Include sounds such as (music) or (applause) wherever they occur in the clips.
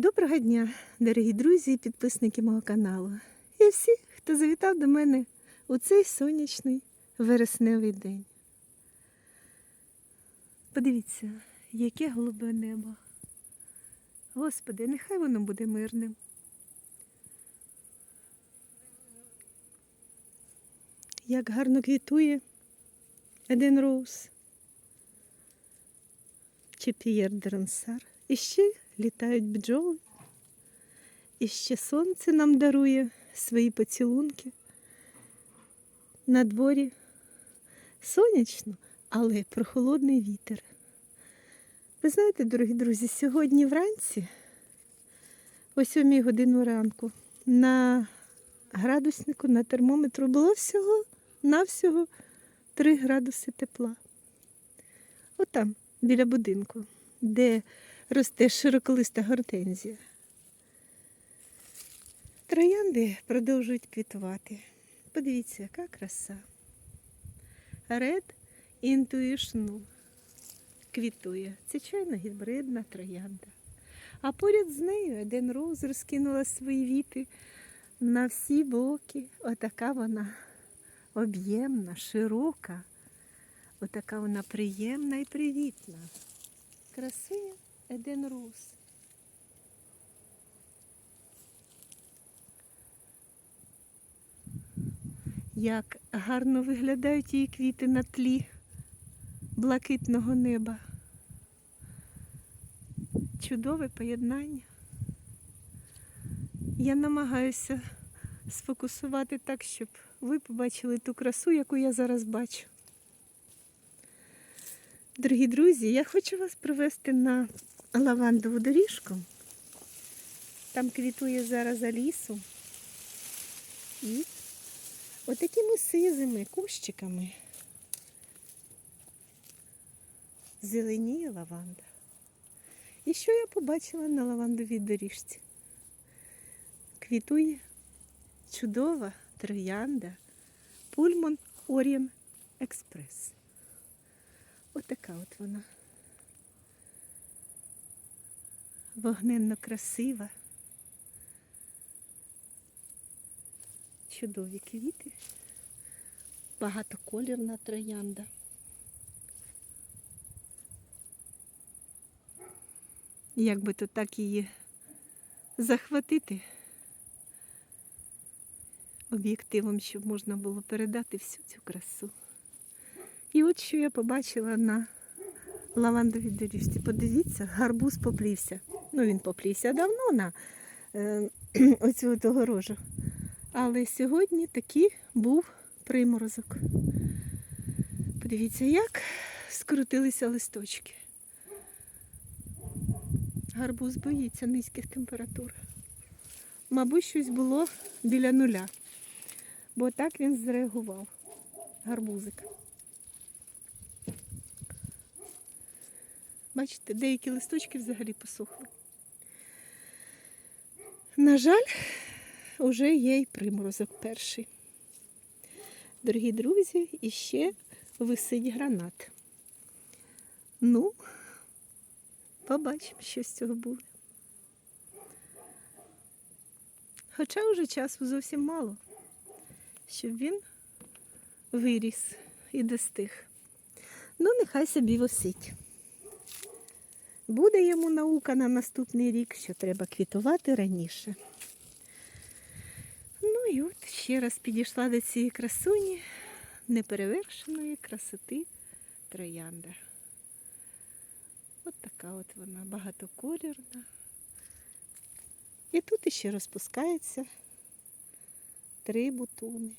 Доброго дня, дорогі друзі і підписники мого каналу. І всі, хто завітав до мене у цей сонячний вересневий день. Подивіться, яке голубе небо. Господи, нехай воно буде мирним. Як гарно квітує Еден Роуз чи П'єр Дерансар. І ще літають бджоли. І ще сонце нам дарує свої поцілунки. На дворі сонячно, але прохолодний вітер. Ви знаєте, дорогі друзі, сьогодні вранці, о 7 годину ранку, на градуснику, на термометру було всього навсього 3 градуси тепла. Отам, біля будинку, де росте широколиста гортензія. Троянди продовжують квітувати. Подивіться, яка краса. Red Intuition квітує. Це чайно гібридна троянда. А поряд з нею Еден Роуз розкинула свої віти на всі боки. Отака вона об'ємна, широка, отака вона приємна і привітна. Красуня Еден Роуз. Як гарно виглядають її квіти на тлі блакитного неба. Чудове поєднання. Я намагаюся сфокусувати так, щоб ви побачили ту красу, яку я зараз бачу. Дорогі друзі, я хочу вас привести на лавандову доріжку. Там квітує зараз алісу. І отакими сизими кущиками зеленіє лаванда. І що я побачила на лавандовій доріжці? Квітує чудова троянда Пульмон Орієн Експрес. Отака от вона. Вогненно красива. Чудові квіти. Багатоколірна троянда. Як би то так її захватити об'єктивом, щоб можна було передати всю цю красу. І от що я побачила на лавандовій доріжці. Подивіться, гарбуз поплівся. Ну, він поплівся давно на е, (clears throat) оцю огорожу. Але сьогодні такий був приморозок. Подивіться, як скрутилися листочки. Гарбуз боїться низьких температур. Мабуть, щось було біля нуля, бо так він зреагував. Гарбузик. Бачите, деякі листочки взагалі посохли. На жаль, уже є й приморозок перший. Дорогі друзі, іще висить гранат. Ну, побачимо, що з цього буде. Хоча вже часу зовсім мало, щоб він виріс і достиг. Ну, нехай собі висить. Буде йому наука на наступний рік, що треба квітувати раніше. Ну і от ще раз підійшла до цієї красуні неперевершеної красоти троянда. От така от вона багатоколірна. І тут іще розпускається три бутони.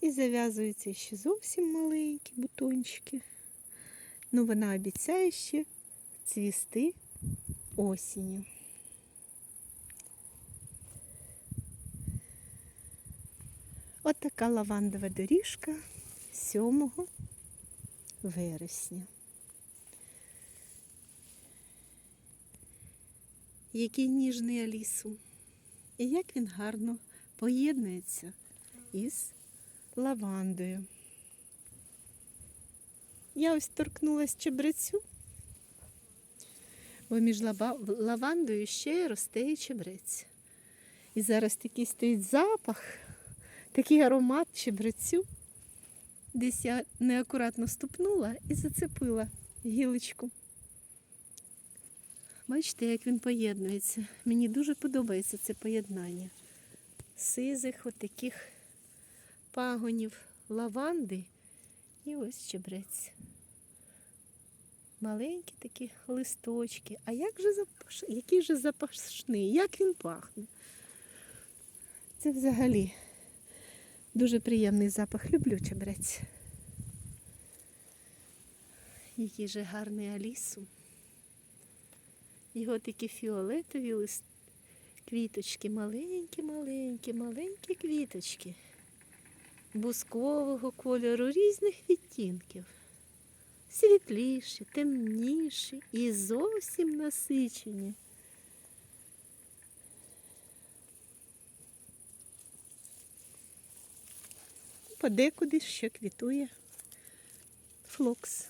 І зав'язуються ще зовсім маленькі бутончики. Ну, вона обіцяє ще цвісти осінню. От лавандова доріжка 7 вересня. Який ніжний алісу. І як він гарно поєднується із лавандою. Я ось торкнулась чебрецю. Бо між лавандою ще росте і чебрець. І зараз такий стоїть запах, такий аромат чебрецю. Десь я неакуратно ступнула і зацепила гілочку. Бачите, як він поєднується. Мені дуже подобається це поєднання. Сизих отаких пагонів лаванди і ось чебрець. Маленькі такі листочки. А як же запаш... який же запашний, як він пахне? Це взагалі дуже приємний запах. Люблю чебрець. Який же гарний алісу. Його такі фіолетові лист... квіточки, маленькі, маленькі, маленькі квіточки бускового кольору різних відтінків. Світліші, темніші і зовсім насичені. Подекуди ще квітує флокс.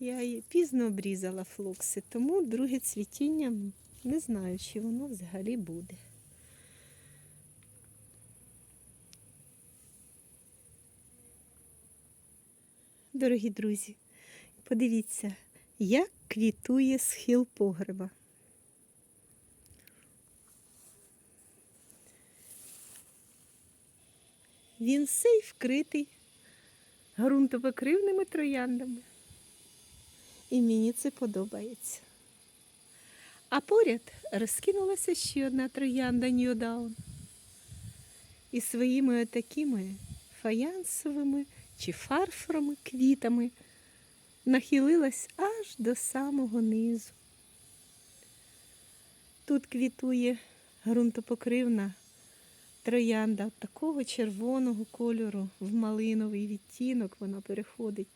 Я пізно обрізала флокси, тому друге цвітіння не знаю, чи воно взагалі буде. Дорогі друзі, подивіться, як квітує схил погреба. Він сей вкритий ґрунтопокривними трояндами. І мені це подобається. А поряд розкинулася ще одна троянда Ньюдаун. І своїми отакими фаянсовими чи фарфоровими квітами нахилилась аж до самого низу. Тут квітує ґрунтопокривна троянда такого червоного кольору в малиновий відтінок вона переходить.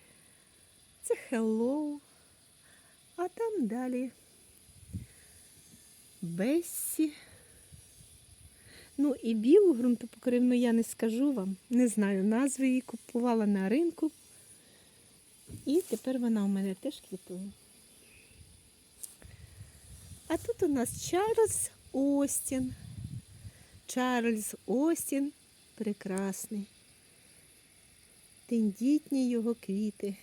Це Hello, а там далі Бессі. Ну і білу ґрунтопокривну я не скажу вам. Не знаю назви її купувала на ринку. І тепер вона у мене теж квітує. А тут у нас Чарльз Остін. Чарльз Остін прекрасний. Тендітні його квіти.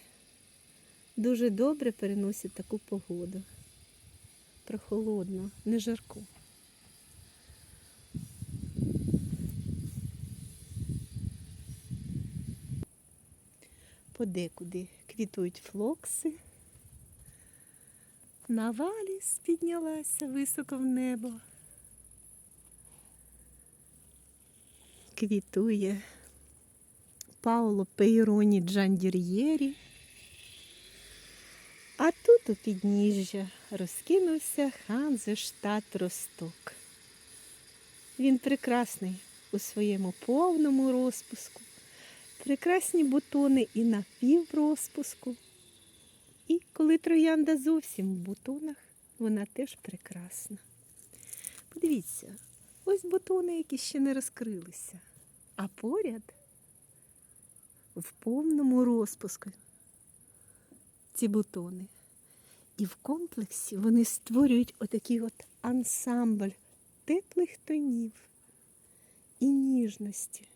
Дуже добре переносять таку погоду. Прохолодно, не жарко. Подекуди квітують флокси. Наваліс піднялася високо в небо. Квітує Пауло Пейроні Джандір'єрі. А тут у підніжжя розкинувся Ханзештат Росток. Він прекрасний у своєму повному розпуску. Прекрасні бутони і на піврозпуску. І коли троянда зовсім в бутонах, вона теж прекрасна. Подивіться, ось бутони, які ще не розкрилися, а поряд в повному розпуску ці бутони. І в комплексі вони створюють отакий от ансамбль теплих тонів і ніжності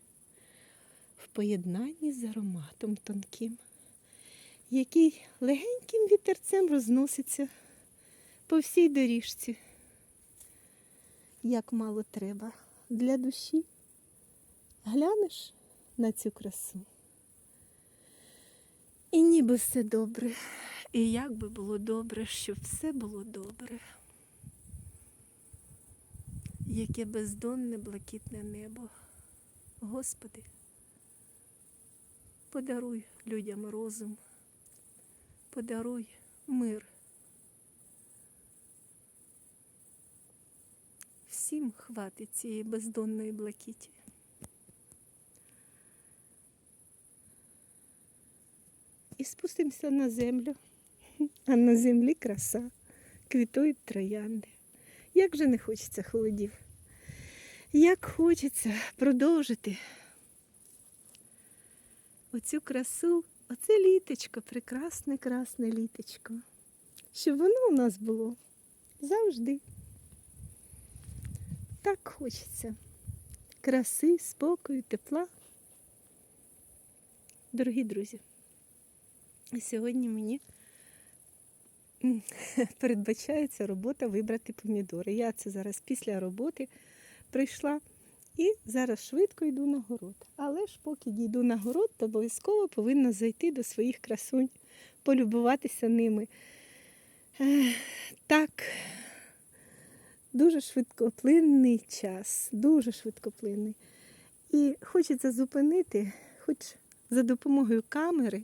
поєднанні з ароматом тонким, який легеньким вітерцем розноситься по всій доріжці. Як мало треба для душі. Глянеш на цю красу. І ніби все добре. І як би було добре, щоб все було добре. Яке бездонне блакитне небо. Господи, подаруй людям розум, подаруй мир. Всім хватить цієї бездонної блакиті. І спустимося на землю, а на землі краса, квітують троянди. Як же не хочеться холодів, як хочеться продовжити оцю красу, оце літочко, прекрасне красне літочко. щоб воно у нас було завжди. Так хочеться. Краси, спокою, тепла. Дорогі друзі, сьогодні мені передбачається робота вибрати помідори. Я це зараз після роботи прийшла і зараз швидко йду на город. Але ж поки дійду на город, то обов'язково повинна зайти до своїх красунь, полюбуватися ними. Так, дуже швидкоплинний час, дуже швидкоплинний. І хочеться зупинити, хоч за допомогою камери,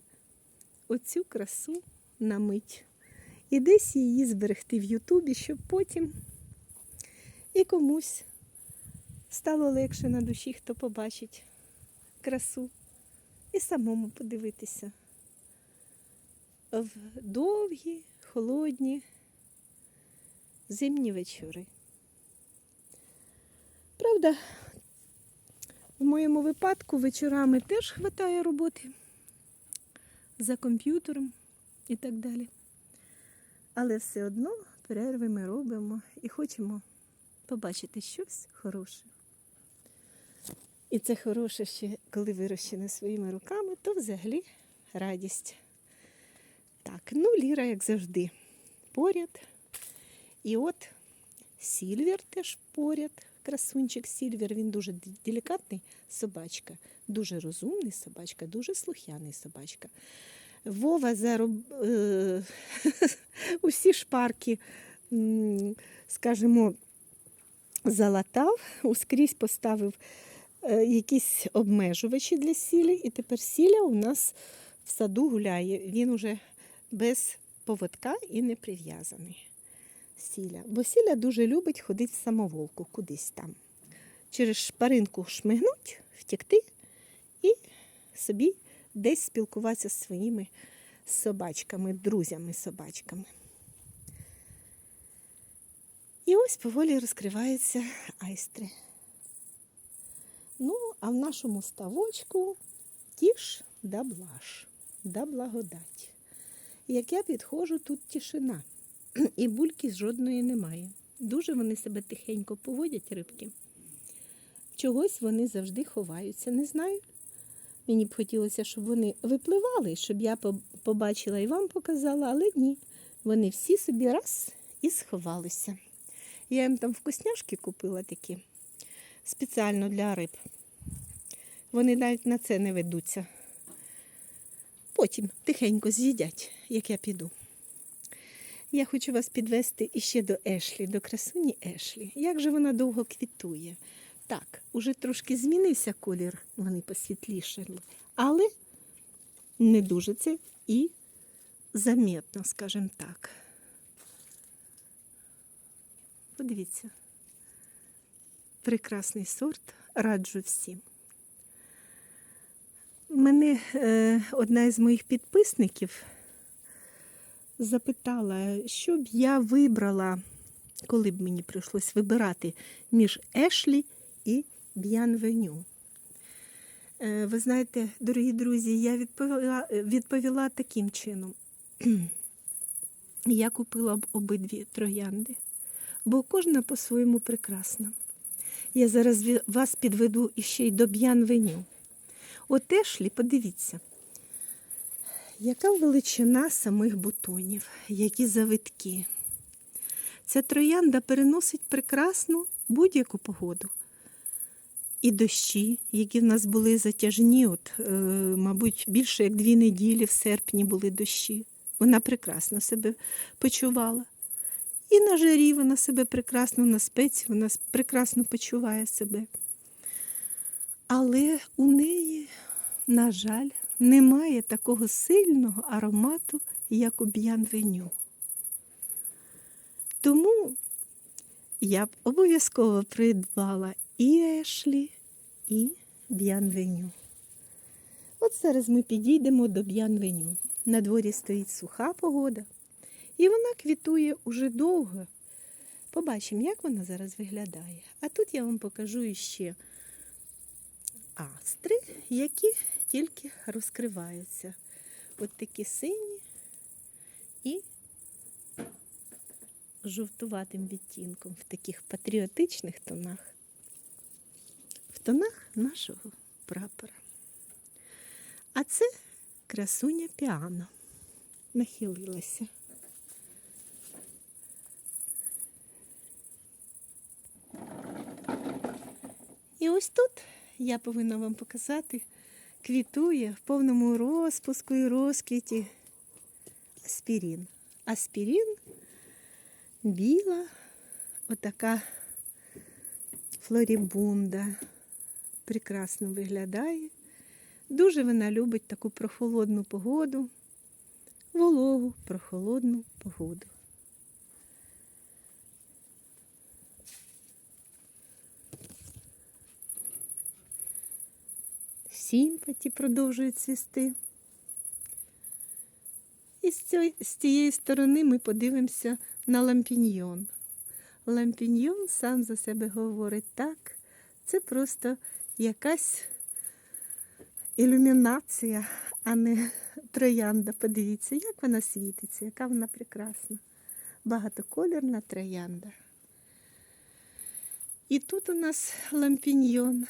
оцю красу на мить. І десь її зберегти в Ютубі, щоб потім і комусь стало легше на душі, хто побачить красу і самому подивитися в довгі, холодні зимні вечори. Правда, в моєму випадку вечорами теж хватає роботи за комп'ютером і так далі. Але все одно перерви ми робимо і хочемо побачити щось хороше. І це хороше ще, коли вирощене своїми руками, то взагалі радість. Так, ну Ліра, як завжди, поряд. І от Сільвер теж поряд. Красунчик Сільвер, він дуже делікатний собачка, дуже розумний собачка, дуже слух'яний собачка. Вова зароб... е, (laughs) усі шпарки, скажімо, залатав, ускрізь поставив якісь обмежувачі для сілі, і тепер сіля у нас в саду гуляє. Він уже без поводка і не прив'язаний. Сіля. Бо сіля дуже любить ходити в самоволку кудись там. Через шпаринку шмигнуть, втекти і собі десь спілкуватися з своїми собачками, друзями-собачками. І ось поволі розкриваються айстри. Ну, а в нашому ставочку тіш да блаш, да благодать. Як я підходжу, тут тишина. (clears throat) І бульки жодної немає. Дуже вони себе тихенько поводять, рибки. Чогось вони завжди ховаються. Не знаю. Мені б хотілося, щоб вони випливали, щоб я побачила і вам показала, але ні. Вони всі собі раз і сховалися. Я їм там вкусняшки купила такі спеціально для риб. Вони навіть на це не ведуться. Потім тихенько з'їдять, як я піду. Я хочу вас підвести іще до Ешлі, до красуні Ешлі. Як же вона довго квітує? Так, уже трошки змінився колір, вони посвітлішали, але не дуже це і замітно, скажімо так. Подивіться. Прекрасний сорт, раджу всім. Мене е, одна із моїх підписників запитала, що б я вибрала, коли б мені прийшлось вибирати між Ешлі і Б'янвеню. Е, Ви знаєте, дорогі друзі, я відповіла, відповіла таким чином. (clears throat) Я купила б обидві троянди, бо кожна по-своєму прекрасна. Я зараз вас підведу іще й до Б'янвеню. От Ешлі, подивіться, яка величина самих бутонів, які завитки. Ця троянда переносить прекрасну будь-яку погоду. І дощі, які в нас були затяжні, от, е, мабуть, більше як дві неділі в серпні були дощі. Вона прекрасно себе почувала. І на жарі вона себе прекрасно, на спеці вона прекрасно почуває себе. Але у неї, на жаль, немає такого сильного аромату, як у б'янвеню. Тому я б обов'язково придбала і Ешлі, і Б'янвеню. От зараз ми підійдемо до Б'янвеню. На дворі стоїть суха погода, і вона квітує уже довго. Побачимо, як вона зараз виглядає. А тут я вам покажу іще астри, які тільки розкриваються. От такі сині і жовтуватим відтінком в таких патріотичних тонах, в тонах нашого прапора. А це красуня піано нахилилася. І ось тут я повинна вам показати, квітує в повному розпуску і розквіті аспірін. Аспірін біла, отака флорібунда. Прекрасно виглядає. Дуже вона любить таку прохолодну погоду, вологу, прохолодну погоду. Сімпаті продовжують цвісти. І з, цієї, з тієї сторони ми подивимося на лампіньйон. Лампіньйон сам за себе говорить так. Це просто якась ілюмінація, а не троянда. Подивіться, як вона світиться, яка вона прекрасна. Багатоколірна троянда. І тут у нас лампіньйон.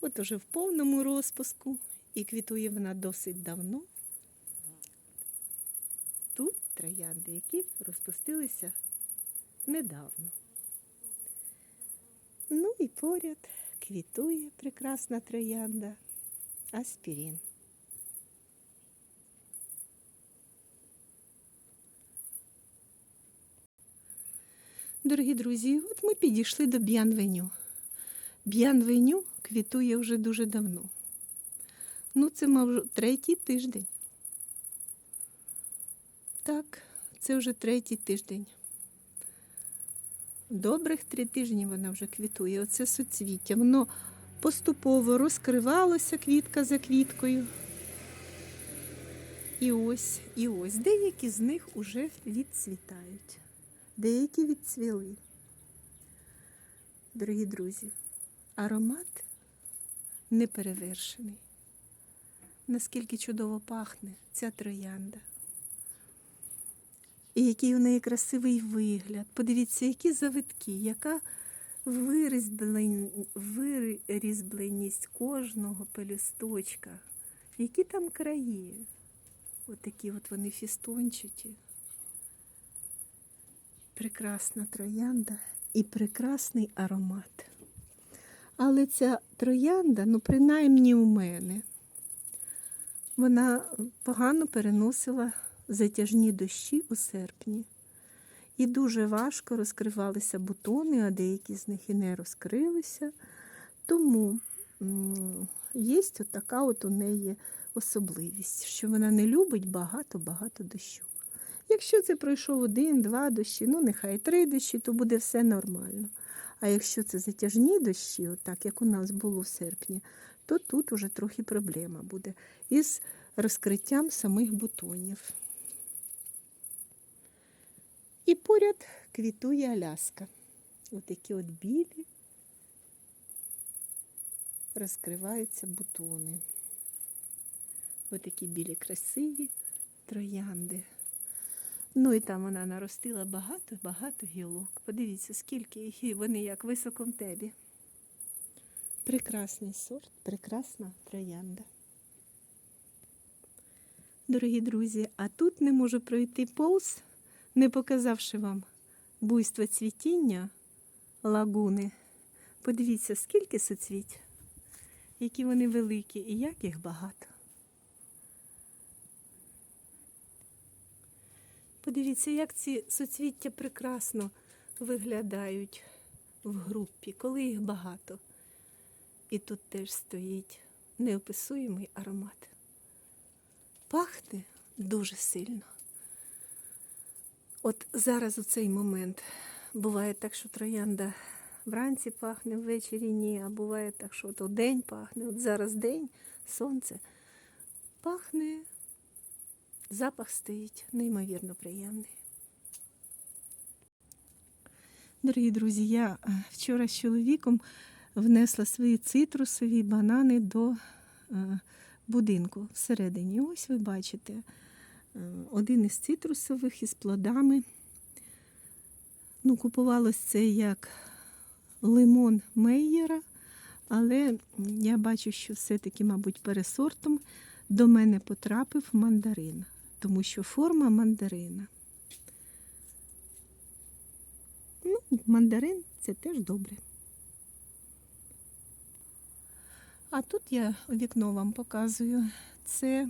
От уже в повному розпуску, і квітує вона досить давно. Тут троянди, які розпустилися недавно. Ну і поряд квітує прекрасна троянда аспірін. Дорогі друзі, от ми підійшли до Б'янвеню. Б'янвеню квітує вже дуже давно. Ну, це мав третій тиждень. Так, це вже третій тиждень. Добрих три тижні вона вже квітує. Оце суцвіття. Воно поступово розкривалося квітка за квіткою. І ось, і ось. Деякі з них уже відцвітають. Деякі відцвіли. Дорогі друзі, аромат неперевершений. Наскільки чудово пахне ця троянда. І який у неї красивий вигляд. Подивіться, які завитки, яка вирізбленість кожного пелюсточка. Які там краї. От такі от вони фістончаті. Прекрасна троянда і прекрасний аромат. Але ця троянда, ну, принаймні у мене, вона погано переносила затяжні дощі у серпні. І дуже важко розкривалися бутони, а деякі з них і не розкрилися. Тому є от така от у неї особливість, що вона не любить багато-багато дощу. Якщо це пройшов один-два дощі, ну нехай три дощі, то буде все нормально. А якщо це затяжні дощі, отак як у нас було в серпні, то тут уже трохи проблема буде із розкриттям самих бутонів. І поряд квітує Аляска. Отакі от білі розкриваються бутони. Отакі білі красиві троянди. Ну і там вона наростила багато-багато гілок. Подивіться, скільки їх, і вони як високо в тебі. Прекрасний сорт, прекрасна троянда. Дорогі друзі, а тут не можу пройти повз, не показавши вам буйство цвітіння лагуни. Подивіться, скільки суцвіть, які вони великі і як їх багато. Подивіться, як ці суцвіття прекрасно виглядають в групі, коли їх багато. І тут теж стоїть неописуємий аромат. Пахне дуже сильно. От зараз у цей момент буває так, що троянда вранці пахне, ввечері ні, а буває так, що от день пахне. От зараз день, сонце пахне Запах стоїть неймовірно приємний. Дорогі друзі, я е, вчора з чоловіком внесла свої цитрусові банани до е, будинку всередині. Ось ви бачите, е, один із цитрусових із плодами Ну, купувалось це як лимон Мейєра, але я бачу, що все-таки, мабуть, пересортом до мене потрапив мандарин, тому що форма мандарина. Ну, мандарин це теж добре. А тут я вікно вам показую. Це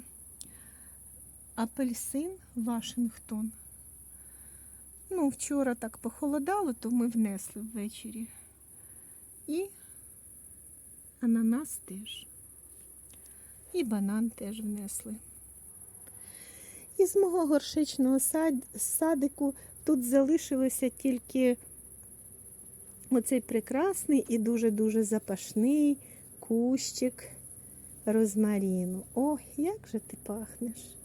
апельсин Вашингтон. Ну, вчора так похолодало, то ми внесли ввечері. І ананас теж. І банан теж внесли. Із мого горшечного садику тут залишилося тільки оцей прекрасний і дуже-дуже запашний кущик розмаріну. Ох, як же ти пахнеш!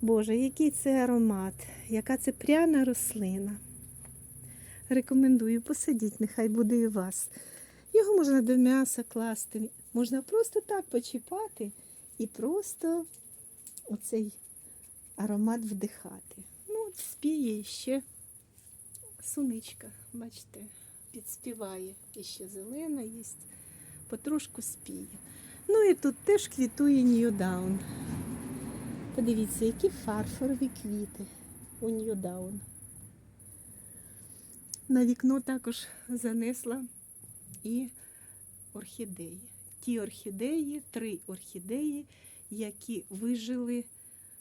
Боже, який це аромат, яка це пряна рослина. Рекомендую посадіть, нехай буде і вас. Його можна до м'яса класти, можна просто так почіпати і просто оцей аромат вдихати. Ну, от спіє ще суничка, бачите, підспіває. І ще зелена є, потрошку спіє. Ну і тут теж квітує Ньюдаун. Подивіться, які фарфорові квіти у Ньюдаун. На вікно також занесла і орхідеї. Ті орхідеї, три орхідеї, які вижили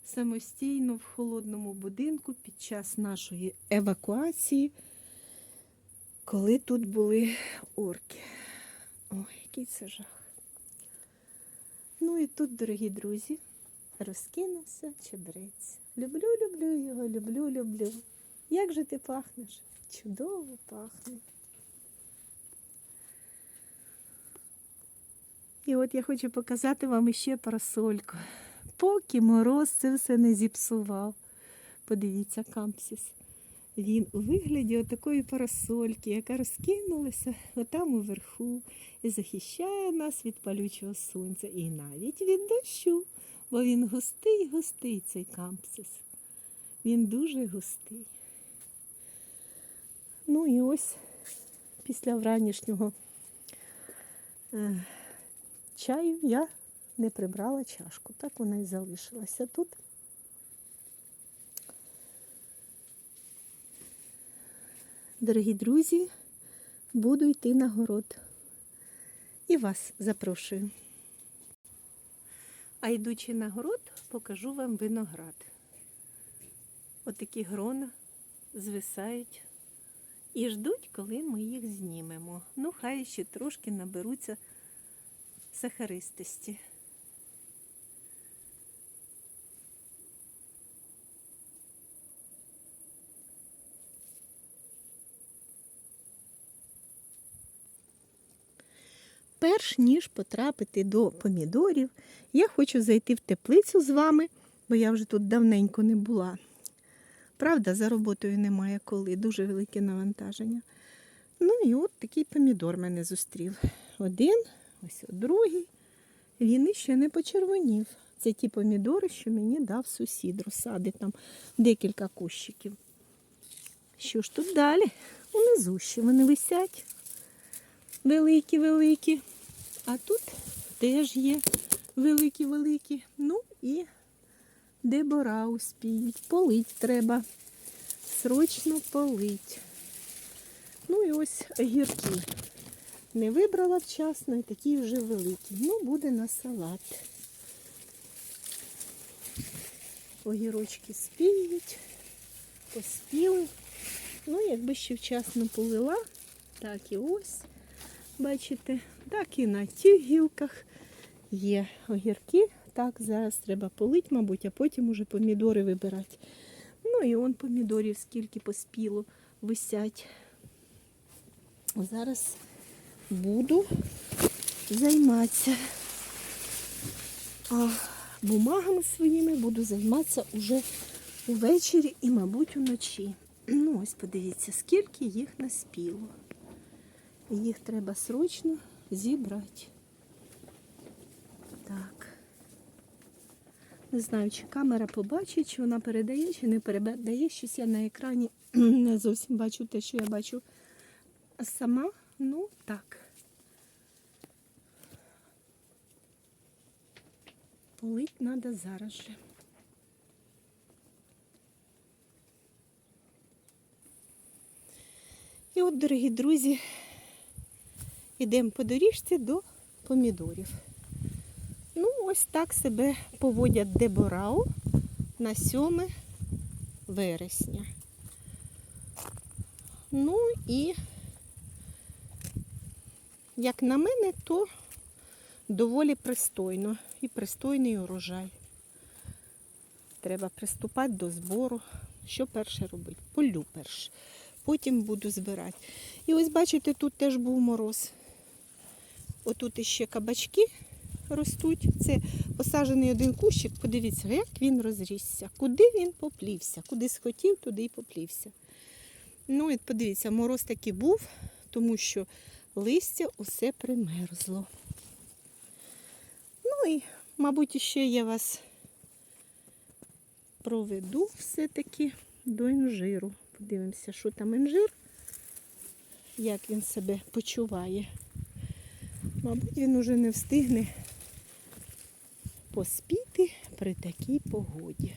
самостійно в холодному будинку під час нашої евакуації, коли тут були орки. Ой, який це жах. Ну і тут, дорогі друзі, розкинувся чебрець. Люблю, люблю його, люблю, люблю. Як же ти пахнеш? Чудово пахне. І от я хочу показати вам іще парасольку. Поки мороз це все не зіпсував. Подивіться, кампсіс. Він у вигляді отакої парасольки, яка розкинулася отам уверху і захищає нас від палючого сонця і навіть від дощу, бо він густий, густий цей кампсис. Він дуже густий. Ну і ось після вранішнього е, чаю я не прибрала чашку. Так вона і залишилася тут. Дорогі друзі, буду йти на город. І вас запрошую. А йдучи на город, покажу вам виноград. Отакі грона звисають і ждуть, коли ми їх знімемо. Ну, хай ще трошки наберуться сахаристості. Перш ніж потрапити до помідорів, я хочу зайти в теплицю з вами, бо я вже тут давненько не була. Правда, за роботою немає коли, дуже велике навантаження. Ну і от такий помідор мене зустрів. Один, ось другий. Він іще не почервонів. Це ті помідори, що мені дав сусід. Розсадив там декілька кущиків. Що ж тут далі? Унизу ще вони висять. Великі-великі. А тут теж є великі-великі. Ну і дебора успіють. Полить треба. Срочно полить. Ну і ось огірки. Не вибрала вчасно і такі вже великі. Ну, буде на салат. Огірочки спіють, поспіли. Ну, якби ще вчасно полила, так і ось, бачите, так і на тих гілках є огірки. Так, зараз треба полить, мабуть, а потім уже помідори вибирати. Ну і он помідорів скільки поспіло висять. Зараз буду займатися а, бумагами своїми, буду займатися уже увечері і, мабуть, уночі. Ну, ось подивіться, скільки їх наспіло. Їх треба срочно зібрати. Так. Не знаю, чи камера побачить, чи вона передає, чи не передає. Щось я на екрані (clears throat) не зовсім бачу те, що я бачу сама. Ну, так. Полить треба зараз же. І от, дорогі друзі, йдемо по доріжці до помідорів. Ну, ось так себе поводять Деборау на 7 вересня. Ну і, як на мене, то доволі пристойно і пристойний урожай. Треба приступати до збору. Що перше робити? Полю перше. Потім буду збирати. І ось бачите, тут теж був мороз. Отут іще кабачки ростуть. Це посаджений один кущик. Подивіться, як він розрісся. Куди він поплівся? Куди схотів, туди й поплівся. Ну і подивіться, мороз таки був, тому що листя усе примерзло. Ну і, мабуть, ще я вас проведу все-таки до інжиру. Подивимося, що там інжир, як він себе почуває. Мабуть, він уже не встигне поспіти при такій погоді.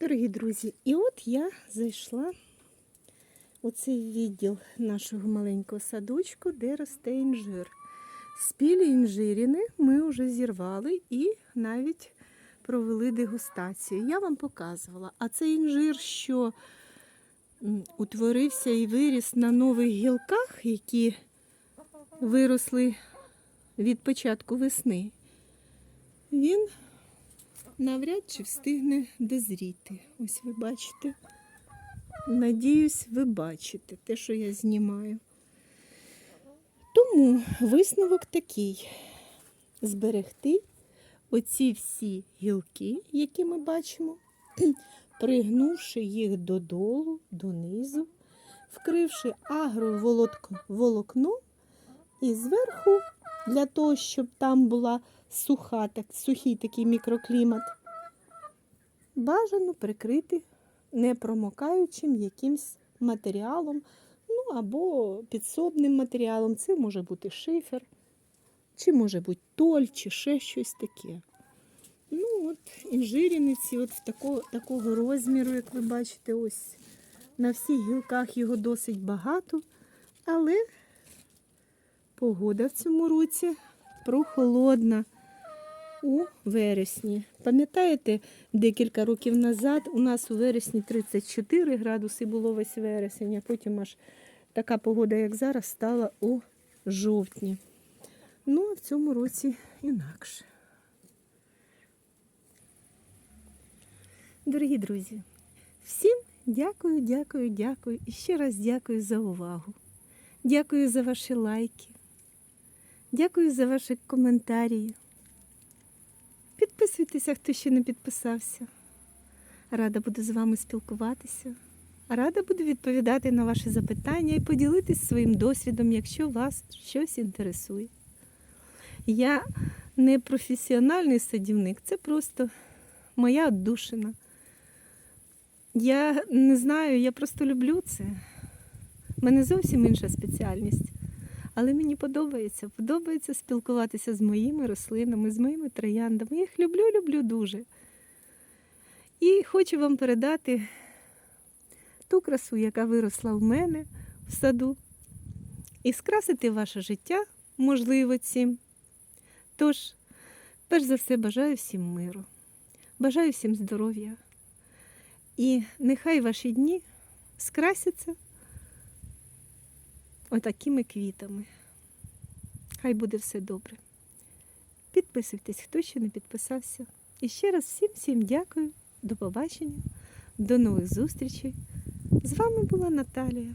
Дорогі друзі, і от я зайшла у цей відділ нашого маленького садочку, де росте інжир. Спілі інжиріни ми вже зірвали і навіть провели дегустацію. Я вам показувала. А цей інжир, що утворився і виріс на нових гілках, які виросли від початку весни, він навряд чи встигне дозріти. Ось ви бачите. Надіюсь, ви бачите те, що я знімаю. Тому висновок такий: зберегти оці всі гілки, які ми бачимо, пригнувши їх додолу, донизу, вкривши агроволокном і зверху, для того, щоб там була суха, так, сухий такий мікроклімат, бажано прикрити непромокаючим якимсь матеріалом, ну або підсобним матеріалом. Це може бути шифер, чи може бути толь, чи ще щось таке. От інжиряниці от в такого, такого розміру, як ви бачите, ось на всіх гілках його досить багато, але погода в цьому році прохолодна у вересні. Пам'ятаєте, декілька років назад у нас у вересні 34 градуси було весь вересень, а потім аж така погода, як зараз, стала у жовтні. Ну, а в цьому році інакше. Дорогі друзі, всім дякую, дякую, дякую і ще раз дякую за увагу. Дякую за ваші лайки. Дякую за ваші коментарі. Підписуйтеся, хто ще не підписався. Рада буду з вами спілкуватися. Рада буду відповідати на ваші запитання і поділитись своїм досвідом, якщо вас щось інтересує. Я не професіональний садівник, це просто моя отдушина. Я не знаю, я просто люблю це. У мене зовсім інша спеціальність. Але мені подобається. Подобається спілкуватися з моїми рослинами, з моїми трояндами. Я їх люблю, люблю дуже. І хочу вам передати ту красу, яка виросла в мене в саду, і скрасити ваше життя, можливо, цим. Тож, перш за все, бажаю всім миру, бажаю всім здоров'я. І нехай ваші дні скрасяться отакими квітами. Хай буде все добре. Підписуйтесь, хто ще не підписався. І ще раз всім всім дякую. До побачення, до нових зустрічей. З вами була Наталія.